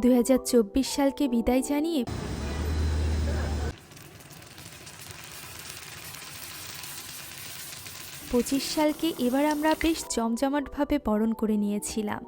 দুই হাজার চব্বিশ সালকে বিদায় জানিয়ে পঁচিশ সালকে এবার আমরা বেশ জমজমাটভাবে বরণ করে নিয়েছিলাম।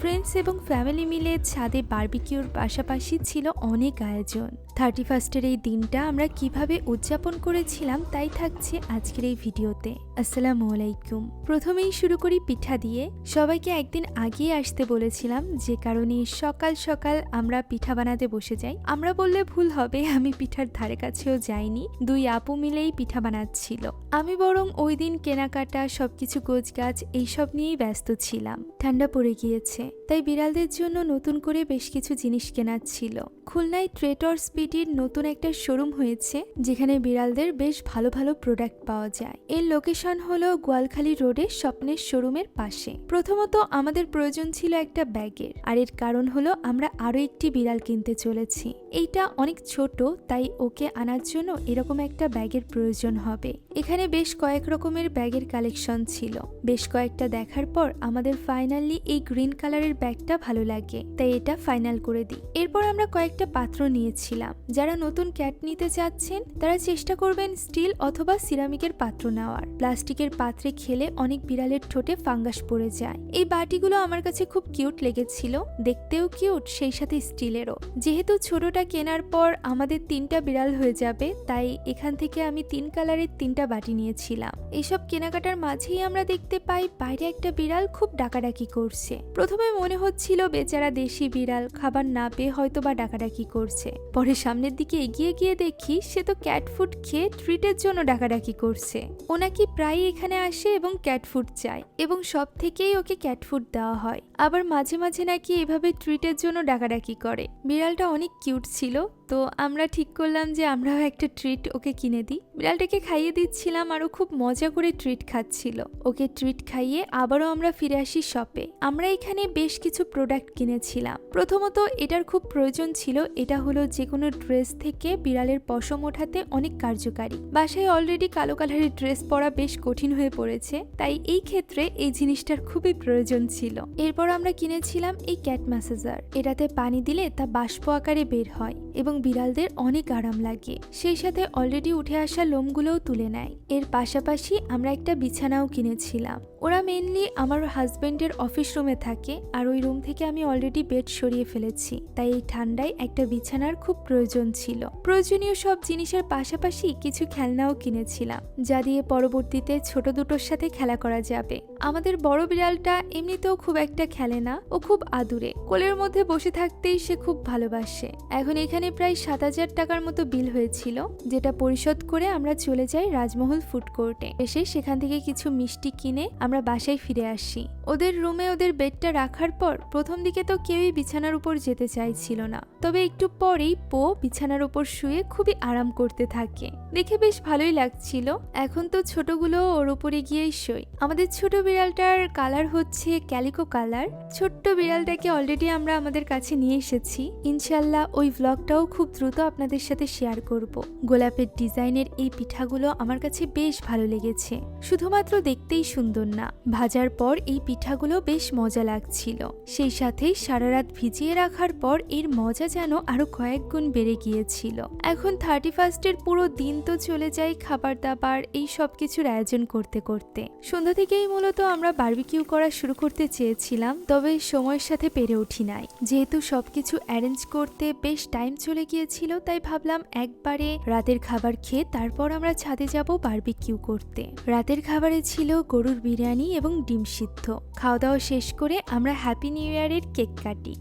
ফ্রেন্ডস এবং ফ্যামিলি মিলে ছাদে বারবিকিউর পাশাপাশি ছিল অনেক আয়োজন। থার্টি ফার্স্টের এই দিনটা আমরা কীভাবে উদযাপন করেছিলাম তাই থাকছে আজকের এই ভিডিওতে। আসসালামু আলাইকুম। প্রথমেই শুরু করি পিঠা দিয়ে। সবাইকে একদিন আগিয়ে আসতে বলেছিলাম যে কারণে সকাল সকাল আমরা পিঠা বানাতে বসে যাই। আমরা বললে ভুল হবে, আমি পিঠার ধারে কাছেও যাইনি, দুই আপু মিলেই পিঠা বানাচ্ছিল। আমি বরং ওই দিন কেনাকাটা, সবকিছু গোছগাছ, এইসব নিয়েই ব্যস্ত ছিলাম। ঠান্ডা পড়ে গিয়েছে। তাই বিড়ালদের জন্য নতুন করে বেশ কিছু জিনিস কেনার ছিল। খুলনায় ট্রেটর স্পিডির নতুন একটা শোরুম হয়েছে, যেখানে বিড়ালদের বেশ ভালো ভালো প্রোডাক্ট পাওয়া যায়। এর লোকেশন হলো গোয়ালখালী রোডের স্বপ্নের শোরুমের পাশে। প্রথমত আমাদের প্রয়োজন ছিল একটা ব্যাগের, আর এর কারণ হলো আমরা আরও একটি বিড়াল কিনতে চলেছি। এইটা অনেক ছোট, তাই ওকে আনার জন্য এরকম একটা ব্যাগের প্রয়োজন হবে। এখানে বেশ কয়েক রকমের ব্যাগের কালেকশন ছিল। বেশ কয়েকটা দেখার পর আমাদের ফাইনালি এই গ্রিন কালারের ব্যাগটা ভালো লাগে, তাই এটা ফাইনাল করে দিই। এরপর আমরা কয়েকটা পাত্র নিয়েছিলাম। যারা নতুন ক্যাট নিতে চাচ্ছেন, তারা চেষ্টা করবেন স্টিল অথবা সিরামিকের পাত্র নেওয়ার। প্লাস্টিকের পাত্রে খেলে অনেক বিড়ালের ঠোঁটে ফাঙ্গাস পড়ে যায়। এই বাটিগুলো আমার কাছে খুব কিউট লেগেছিল, দেখতেও কিউট সেই সাথে স্টিলেরও যেহেতু ছোটটা কেনার পর আমাদের তিনটা বিড়াল হয়ে যাবে, তাই এখান থেকে আমি তিন কালারের তিনটা বাটি নিয়েছিলাম। এইসব কেনাকাটার মাঝেই আমরা দেখতে পাই, বাইরে একটা বিড়াল খুব ডাকাডাকি করছে। প্রথমে মনে হচ্ছিল বেচারা দেশি বিড়াল, খাবার না পেয়ে হয়তো বা ডাকাডাকি করছে। পরে সামনের দিকে এগিয়ে গিয়ে দেখি সে তো ক্যাট ফুড খেয়ে ট্রিটের জন্য ডাকাডাকি করছে। ও নাকি প্রায় এখানে আসে এবং ক্যাট ফুড চায় এবং সব থেকেই ওকে ক্যাট ফুড দেওয়া হয়। আবার মাঝে মাঝে নাকি এভাবে ট্রিটের জন্য ডাকাডাকি করে। বিড়ালটা অনেক কিউট ছিল তো আমরা ঠিক করলাম যে আমরাও একটা ট্রিট ওকে কিনে দিই। বিড়ালটাকে খাইয়ে দিচ্ছিলাম আরও খুব মজা করে ট্রিট খাচ্ছিল। ওকে ট্রিট খাইয়ে আবারও আমরা ফিরে আসি শপে আমরা এখানে বেশ কিছু প্রোডাক্ট কিনেছিলাম। প্রথমত এটার খুব প্রয়োজন ছিল, এটা হলো যে কোনো ড্রেস থেকে বিড়ালের পশম ওঠাতে অনেক কার্যকারী। বাসায় অলরেডি কালো কালারের ড্রেস পরা বেশ কঠিন হয়ে পড়েছে, তাই এই ক্ষেত্রে এই জিনিসটার খুবই প্রয়োজন ছিল। এরপর আমরা কিনেছিলাম এই ক্যাট ম্যাসাজার এটাতে পানি দিলে তা বাষ্প আকারে বের হয় এবং বিড়ালদের অনেক আরাম লাগে। সেই সাথে অলরেডি উঠে আসা লোমগুলোও তুলে নেয়। এর পাশাপাশি আমরা একটা বিছানাও কিনেছিলাম। ওরা মেনলি আমার হাজবেন্ডের অফিস রুমে থাকে আর ওই রুম থেকে আমি অলরেডি বেড সরিয়ে ফেলেছি। তাই এই ঠান্ডায় একটা বিছানার খুব প্রয়োজন ছিল। প্রয়োজনীয় সব জিনিসের পাশাপাশি কিছু খেলনাও কিনেছিলাম, যা দিয়ে পরবর্তীতে ছোট দুটোর সাথে খেলা করা যাবে। আমাদের বড় বিড়ালটা এমনিতেও খুব একটা খেলে না, ও খুব আদুরে। কোলের মধ্যে বসে থাকতেই সে খুব ভালোবাসে। এখন এখানে প্রায় সাত হাজার টাকার মতো বিল হয়েছিল, যেটা পরিশোধ করে আমরা চলে যাই রাজমহল ফুড কোর্টে। এসে সেখান থেকে কিছু মিষ্টি কিনে আমরা বাসায় ফিরে আসি। ওদের রুমে ওদের বেডটা রাখার পর প্রথম দিকে তো কেউই বিছানার উপর যেতে চাইছিল না। তবে একটু পরেই পো বিছানার উপর শুয়ে খুবই আরাম করতে থাকে। দেখে বেশ ভালোই লাগছিল। এখন তো ছোটগুলো ওর উপরে গিয়েই শই আমাদের ছোট বিড়ালটার কালার হচ্ছে ক্যালিকো কালার। ছোট্ট বিড়ালটাকে অলরেডি আমরা আমাদের কাছে নিয়ে এসেছি। ইনশাল্লাহ ওই ভ্লগটাও খুব দ্রুত আপনাদের সাথে শেয়ার করব। গোলাপের ডিজাইনের এই পিঠাগুলো আমার কাছে বেশ ভালো লেগেছে। শুধুমাত্র দেখতেই সুন্দর না, ভাজার পর এই পিঠাগুলো বেশ মজা লাগছিল। সেই সাথে সারা রাত ভিজিয়ে রাখার পর এর মজা যেন আরও কয়েক গুণ বেড়ে গিয়েছিল। এখন থার্টি ফার্স্টের পুরো দিন তো চলে যায় খাবার দাবার, এই সব কিছুর আয়োজন করতে করতে। সন্ধ্যা থেকেই মূলত আমরা বারবিকিউ করা শুরু করতে চেয়েছিলাম, তবে সময়ের সাথে পেরে উঠি নাই। যেহেতু সবকিছু অ্যারেঞ্জ করতে বেশ টাইম চলে গিয়েছিল তাই ভাবলাম একবারে রাতের খাবার খেয়ে তারপর আমরা ছাদে যাব বারবিকিউ করতে। রাতের খাবারে ছিল গরুর বিরিয়ানি এবং ডিম সিদ্ধ। খাওয়া দাওয়া শেষ করে আমরা হ্যাপি নিউ ইয়ারের কেক কাটি।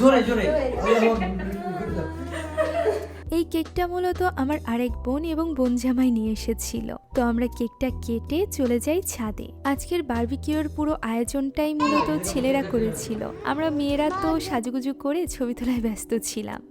জোরে জোরে। এই কেকটা মূলত আমার আরেক বোন এবং বোন জামাই নিয়ে এসেছিল। তো আমরা কেকটা কেটে চলে যাই ছাদে। আজকের বারবিকিউর পুরো আয়োজনটাই মূলত ছেলেরা করেছিল। আমরা মেয়েরা তো সাজুগুজু করে ছবি তোলায় ব্যস্ত ছিলাম।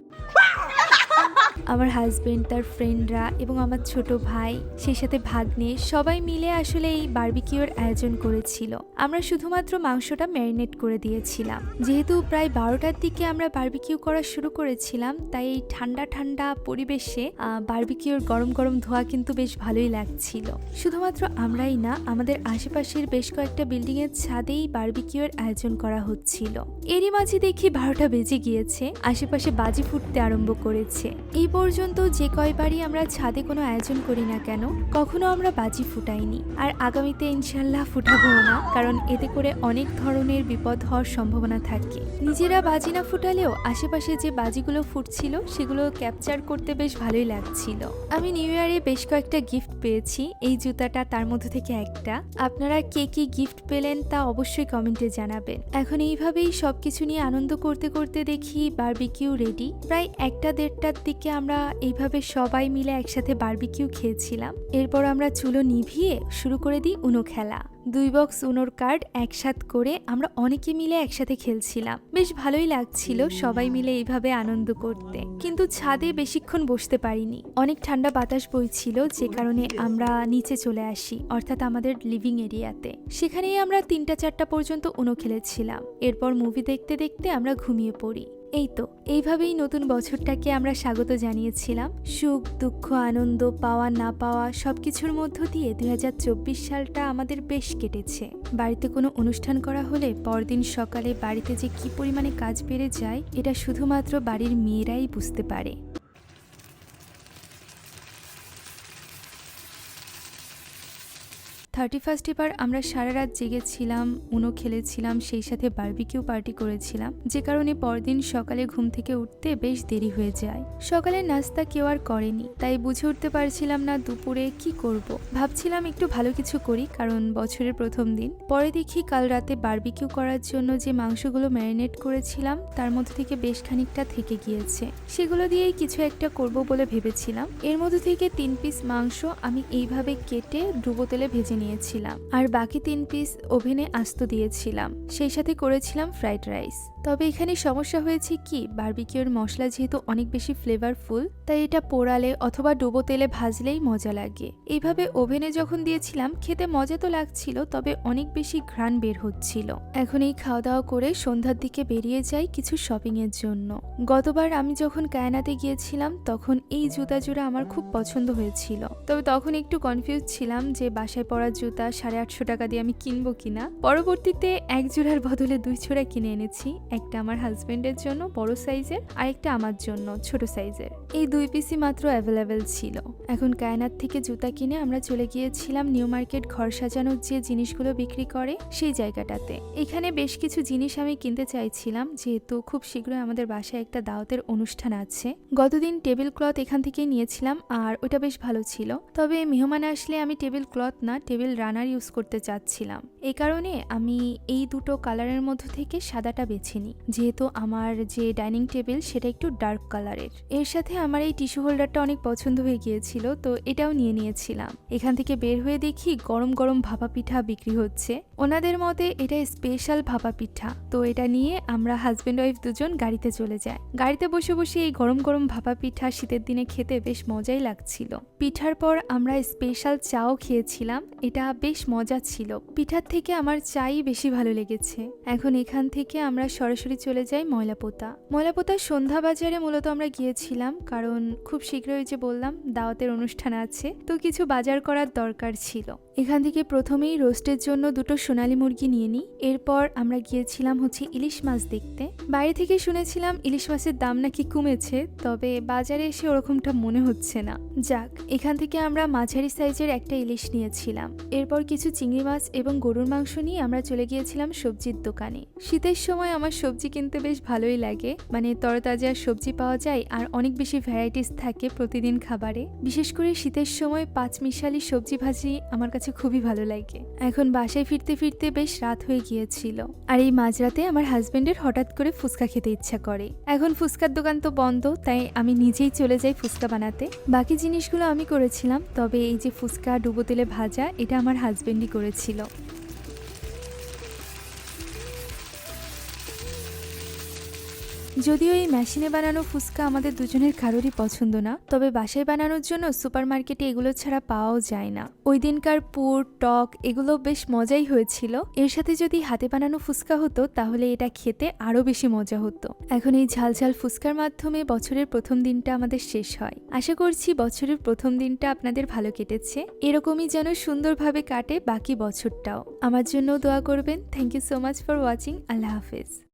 আমার হাজবেন্ড তার ফ্রেন্ডরা এবং আমার ছোট ভাই, সেই সাথে ভাগ্নে, সবাই মিলে আসলে এই বার্বিকিউর আয়োজন করেছিল। আমরা শুধুমাত্র মাংসটা ম্যারিনেট করে দিয়েছিলাম। যেহেতু প্রায় বারোটার দিকে আমরা বার্বিকিউ করা শুরু করেছিলাম, তাই এই ঠান্ডা ঠান্ডা পরিবেশে বার্বিকিউর গরম গরম ধোয়া কিন্তু বেশ ভালোই লাগছিল। শুধুমাত্র আমরাই না, আমাদের আশেপাশের বেশ কয়েকটা বিল্ডিং এর ছাদেই বার্বিকিউর আয়োজন করা হচ্ছিল। এরই মাঝে দেখি বারোটা বেজে গিয়েছে, আশেপাশে বাজি ফুটতে আরম্ভ করেছে। এই পর্যন্ত যে কয়বারই আমরা ছাদে কোনো আয়োজন করি না কেন, কখনো আমরা বাজি ফুটাইনি। আর আগামীতে ইনশাল্লাহ ফুটাবো না, কারণ এতে করে অনেক ধরনের বিপদ হওয়ার সম্ভাবনা থাকে। নিজেরা বাজি না ফুটালেও আশেপাশে যে বাজিগুলো ফুটছিল, সেগুলো ক্যাপচার করতে বেশ ভালোই লাগছিল। আমি নিউ ইয়ারে বেশ কয়েকটা গিফট পেয়েছি, এই জুতাটা তার মধ্যে থেকে একটা। আপনারা কে কি গিফট পেলেন তা অবশ্যই কমেন্টে জানাবেন। এখন এইভাবেই সবকিছু নিয়ে আনন্দ করতে করতে দেখি বারবিকিউ রেডি। প্রায় একটা দেড়টার দিকে আমরা এইভাবে সবাই মিলে একসাথে বারবিকিউ খেয়েছিলাম। এরপর আমরা চুলো নিভিয়ে শুরু করে দিই উনো খেলা। দুই বক্স উনোর কার্ড একসাথ করে আমরা অনেকে মিলে একসাথে খেলছিলাম। বেশ ভালোই লাগছিল সবাই মিলে এইভাবে আনন্দ করতে। কিন্তু ছাদে বেশিক্ষণ বসতে পারিনি। অনেক ঠান্ডা বাতাস বইছিল যে কারণে আমরা নিচে চলে আসি, অর্থাৎ আমাদের লিভিং এরিয়াতে সেখানেই আমরা তিনটা চারটা পর্যন্ত উনো খেলেছিলাম। এরপর মুভি দেখতে দেখতে আমরা ঘুমিয়ে পড়ি। এই তো, এইভাবেই নতুন বছরটাকে আমরা স্বাগত জানিয়েছিলাম। সুখ, দুঃখ, আনন্দ, পাওয়া, না পাওয়া সব কিছুর মধ্য দিয়ে দু হাজার চব্বিশ সালটা আমাদের বেশ কেটেছে। বাড়িতে কোনো অনুষ্ঠান করা হলে পরদিন সকালে বাড়িতে যে কি পরিমাণে কাজ বেড়ে যায়, এটা শুধুমাত্র বাড়ির মেয়েরাই বুঝতে পারে। থার্টি ফার্স্ট এবার আমরা সারা রাত জেগেছিলাম, উনো খেলেছিলাম, সেই সাথে বারবিকিউ পার্টি করেছিলাম। যে কারণে পরদিন সকালে ঘুম থেকে উঠতে বেশ দেরি হয়ে যায়। সকালে নাস্তা কেউ আর করেনি, তাই বুঝে উঠতে পারছিলাম না দুপুরে কি করব। ভাবছিলাম একটু ভালো কিছু করি, কারণ বছরের প্রথম দিন। পরে দেখি কাল রাতে বারবিকিউ করার জন্য যে মাংসগুলো ম্যারিনেট করেছিলাম, তার মধ্যে থেকে বেশ খানিকটা থেকে গিয়েছে। সেগুলো দিয়েই কিছু একটা করব বলে ভেবেছিলাম। এর মধ্যে থেকে তিন পিস মাংস আমি এইভাবে কেটে ডুবো তেলে ভেজে নিয়েছিলাম আর বাকি তিন পিস ওভেনে আস্ত দিয়েছিলাম। সেই সাথে করেছিলাম ফ্রাইড রাইস তবে এখানে সমস্যা হয়েছে কি? বারবিকিউর মশলা যেহেতু অনেক বেশি ফ্লেভারফুল তাই এটা পোড়ালে অথবা ডুবো তেলে ভাজলেই মজা লাগে। এইভাবে ওভেনে যখন দিয়েছিলাম, খেতে মজা তো লাগছিল, তবে অনেক বেশি ঘ্রাণ বের হচ্ছিল। এখন এই খাওয়া দাওয়া করে সন্ধ্যার দিকে বেরিয়ে যাই কিছু শপিং এর জন্য। গতবার আমি যখন কায়নাতে গিয়েছিলাম, তখন এই জুতা জোড়া আমার খুব পছন্দ হয়েছিল। তবে তখন একটু কনফিউজ ছিলাম যে বাসায় পরার জুতা সাড়ে আটশো টাকা দিয়ে আমি কিনবো কিনা। পরবর্তীতে এক জোড়ার বদলে দুই জোড়া কিনে এনেছি। একটা আমার হাজবেন্ডের জন্য বড় সাইজের আর একটা আমার জন্য ছোট সাইজের এই দুই পিসি মাত্র অ্যাভেলেবেল ছিল। এখন কায়নার থেকে জুতা কিনে আমরা চলে গিয়েছিলাম নিউ মার্কেট ঘর সাজানোর যে জিনিসগুলো বিক্রি করে সেই জায়গাটাতে। এখানে বেশ কিছু জিনিস আমি কিনতে চাইছিলাম, যেহেতু খুব শীঘ্রই আমাদের বাসায় একটা দাওয়াতের অনুষ্ঠান আছে। গতদিন টেবিল ক্লথ এখান থেকে নিয়েছিলাম আর ওটা বেশ ভালো ছিল। তবে মেহমান আসলে আমি টেবিল ক্লথ না টেবিল রানার ইউজ করতে চাচ্ছিলাম। এই কারণে আমি এই দুটো কালারের মধ্য থেকে সাদাটা বেছে নিই যেহেতু আমার যে ডাইনিং টেবিল সেটা একটু ডার্ক কালারের। এর সাথে আমার এই টিস্যু হোল্ডারটা অনেক পছন্দ হয়ে গিয়েছিল, তো এটাও নিয়ে নিয়েছিলাম। এখান থেকে বের হয়ে দেখি গরম গরম ভাপা পিঠা বিক্রি হচ্ছে। ওনাদের মতে এটা স্পেশাল ভাপা পিঠা, তো এটা নিয়ে আমরা হাজব্যান্ড ওয়াইফ দুজন গাড়িতে চলে যাই। গাড়িতে বসে বসে এই গরম গরম ভাপা পিঠা শীতের দিনে খেতে বেশ মজাই লাগছিল। পিঠার পর আমরা স্পেশাল চাও খেয়েছিলাম, এটা বেশ মজা ছিল। পিঠার থেকে আমার চাই বেশি ভালো লেগেছে। এখন এখান থেকে আমরা চলে যাই ময়লাপোতা ময়লাপোতা সন্ধ্যা বাজারে মূলত আমরা গিয়েছিলাম, কারণ খুব শীঘ্রই যে বললাম, দাওয়াতের অনুষ্ঠান আছে, তো কিছু বাজার করার দরকার ছিল। এখান থেকে প্রথমেই রোস্টের জন্য দুটো সোনালি মুরগি নিয়ে নিই। এরপর আমরা গিয়েছিলাম হচ্ছে ইলিশ মাছ দেখতে। বাইরে থেকে শুনেছিলাম ইলিশ মাছের দাম নাকি কমেছে, তবে বাজারে এসে ওরকমটা মনে হচ্ছে না। যাক, এখান থেকে আমরা মাঝারি সাইজের একটা ইলিশ নিয়েছিলাম। এরপর কিছু চিংড়ি মাছ এবং গরুর মাংস নিয়ে আমরা চলে গিয়েছিলাম সবজির দোকানে। শীতের সময় আমার সবজি কিনতে বেশ ভালোই লাগে। মানে তরতাজা সবজি পাওয়া যায় আর অনেক বেশি ভ্যারাইটিস থাকে প্রতিদিন খাবারে। বিশেষ করে শীতের সময় পাঁচমিশালি সবজি ভাজি আমার কাছে খুবই ভালো লাগে। এখন বাসায় ফিরতে ফিরতে বেশ রাত হয়ে গিয়েছিল। আর এই মাঝরাতে আমার হাজবেন্ডের হঠাৎ করে ফুচকা খেতে ইচ্ছা করে। এখন ফুচকার দোকান তো বন্ধ, তাই আমি নিজেই চলে যাই ফুচকা বানাতে। বাকি জিনিসগুলো আমি করেছিলাম, তবে এই যে ফুচকা ডুবো তেলে ভাজা, এটা আমার হাজবেন্ডই করেছিল। যদিও এই মেশিনে বানানো ফুচকা আমাদের দুজনের কারোরই পছন্দ না, তবে বাসায় বানানোর জন্য সুপার মার্কেটে এগুলো ছাড়া পাওয়াও যায় না। ওই দিনকার পুর, টক এগুলো বেশ মজাই হয়েছিল। এর সাথে যদি হাতে বানানো ফুচকা হতো, তাহলে এটা খেতে আরও বেশি মজা হতো। এখন এই ঝাল ঝাল ফুচকার মাধ্যমে বছরের প্রথম দিনটা আমাদের শেষ হয়। আশা করছি বছরের প্রথম দিনটা আপনাদের ভালো কেটেছে। এরকমই যেন সুন্দরভাবে কাটে বাকি বছরটাও। আমার জন্য দোয়া করবেন। Thank you so much for watching আল্লাহ হাফেজ।